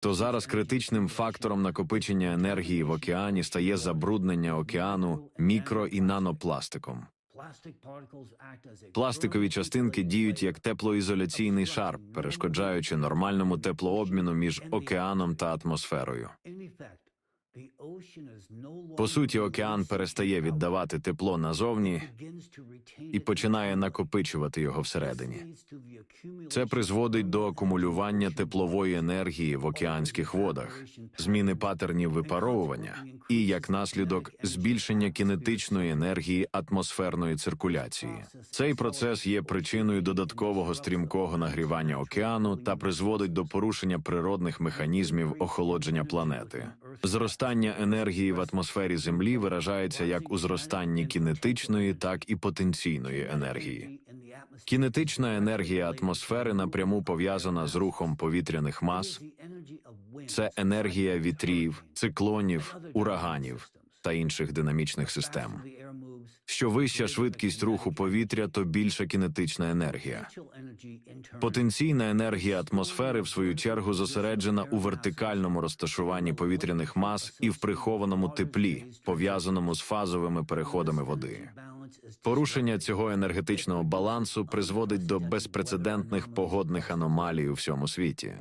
то зараз критичним фактором накопичення енергії в океані стає забруднення океану мікро і нанопластиком. Пластикові частинки діють як теплоізоляційний шар, перешкоджаючи нормальному теплообміну між океаном та атмосферою. По суті, океан перестає віддавати тепло назовні і починає накопичувати його всередині. Це призводить до акумулювання теплової енергії в океанських водах, зміни патернів випаровування і, як наслідок, збільшення кінетичної енергії атмосферної циркуляції. Цей процес є причиною додаткового стрімкого нагрівання океану та призводить до порушення природних механізмів охолодження планети. Зростання енергії в атмосфері Землі виражається як у зростанні кінетичної, так і потенційної енергії. Кінетична енергія атмосфери напряму пов'язана з рухом повітряних мас. Це енергія вітрів, циклонів, ураганів та інших динамічних систем. Що вища швидкість руху повітря, то більша кінетична енергія. Потенційна енергія атмосфери, в свою чергу, зосереджена у вертикальному розташуванні повітряних мас і в прихованому теплі, пов'язаному з фазовими переходами води. Порушення цього енергетичного балансу призводить до безпрецедентних погодних аномалій у всьому світі.